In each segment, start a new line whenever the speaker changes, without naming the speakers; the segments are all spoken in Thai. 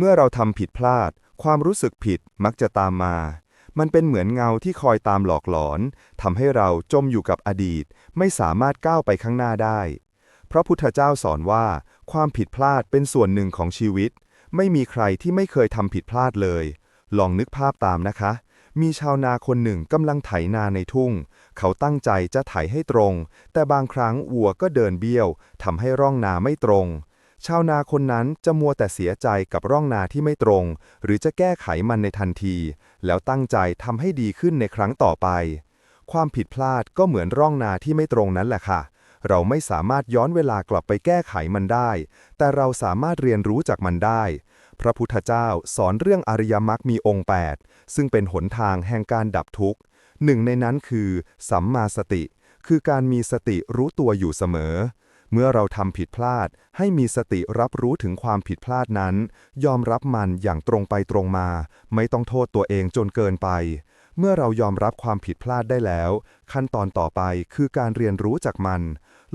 เมื่อเราทำผิดพลาด ความรู้สึกผิดมักจะตามมา มันเป็นเหมือนเงาที่คอยตามหลอกหลอนทำให้เราจมอยู่กับอดีต ไม่สามารถก้าวไปข้างหน้าได้ พระพุทธเจ้าสอนว่า ความผิดพลาดเป็นส่วนหนึ่งของชีวิต ไม่มีใครที่ไม่เคยทำผิดพลาดเลย ลองนึกภาพตามนะคะ มีชาวนาคนหนึ่งกำลังไถนาในทุ่ง เขาตั้งใจจะไถให้ตรง แต่บางครั้งวัวก็เดินเบี้ยวทำให้ร่องนาไม่ตรง ชาวนาคนนั้นจะมัวแต่เสียใจกับร่องนาที่ไม่ตรง หรือจะแก้ไขมันในทันที แล้วตั้งใจทำให้ดีขึ้นในครั้งต่อไป ความผิดพลาดก็เหมือนร่องนาที่ไม่ตรงนั้นแหละค่ะ เราไม่สามารถย้อนเวลากลับไปแก้ไขมันได้ แต่เราสามารถเรียนรู้จากมันได้ พระพุทธเจ้าสอนเรื่องอริยมรรคมีองค์ 8 ซึ่งเป็นหนทางแห่งการดับทุกข์หนึ่งในนั้นคือ สัมมาสติ คือการมีสติรู้ตัวอยู่เสมอ เมื่อเราทำผิดพลาด ให้มีสติรับรู้ถึงความผิดพลาดนั้น ยอมรับมันอย่างตรงไปตรงมา ไม่ต้องโทษตัวเองจนเกินไป เมื่อเรายอมรับความผิดพลาดได้แล้ว ขั้นตอนต่อไปคือการเรียนรู้จากมัน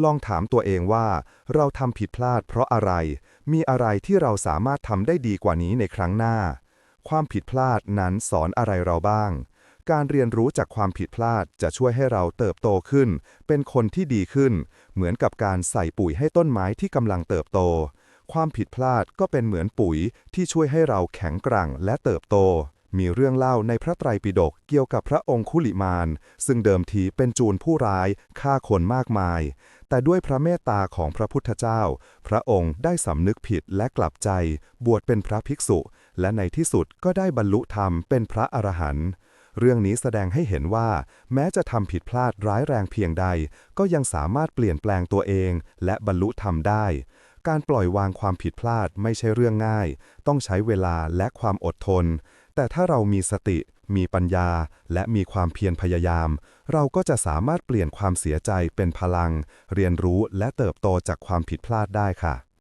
ลองถามตัวเองว่า เราทำผิดพลาดเพราะอะไร มีอะไรที่เราสามารถทำได้ดีกว่านี้ในครั้งหน้า ความผิดพลาดนั้นสอนอะไรเราบ้าง การเรียนรู้จากความผิดพลาดจะช่วยให้เราเติบโตขึ้น เป็นคนที่ดีขึ้น เหมือนกับการใส่ปุ๋ยให้ต้นไม้ที่กำลังเติบโต ความผิดพลาดก็เป็นเหมือนปุ๋ยที่ช่วยให้เราแข็งแกร่งและเติบโต มีเรื่องเล่าในพระไตรปิฎกเกี่ยวกับพระองค์คุลิมาน ซึ่งเดิมทีเป็นจูนผู้ร้ายฆ่าคนมากมาย แต่ด้วยพระเมตตาของพระพุทธเจ้า พระองค์ได้สำนึกผิดและกลับใจ บวชเป็นพระภิกษุ และในที่สุดก็ได้บรรลุธรรมเป็นพระอรหันต์ เรื่องนี้แสดงให้เห็นว่า แม้จะทำผิดพลาดร้ายแรงเพียงใด ก็ยังสามารถเปลี่ยนแปลงตัวเอง และบรรลุธรรมได้ การปล่อยวางความผิดพลาดไม่ใช่เรื่องง่าย ต้องใช้เวลาและความอดทน แต่ถ้าเรามีสติ มีปัญญา และมีความเพียรพยายาม เราก็จะสามารถเปลี่ยนความเสียใจเป็นพลัง เรียนรู้และเติบโตจากความผิดพลาดได้ค่ะ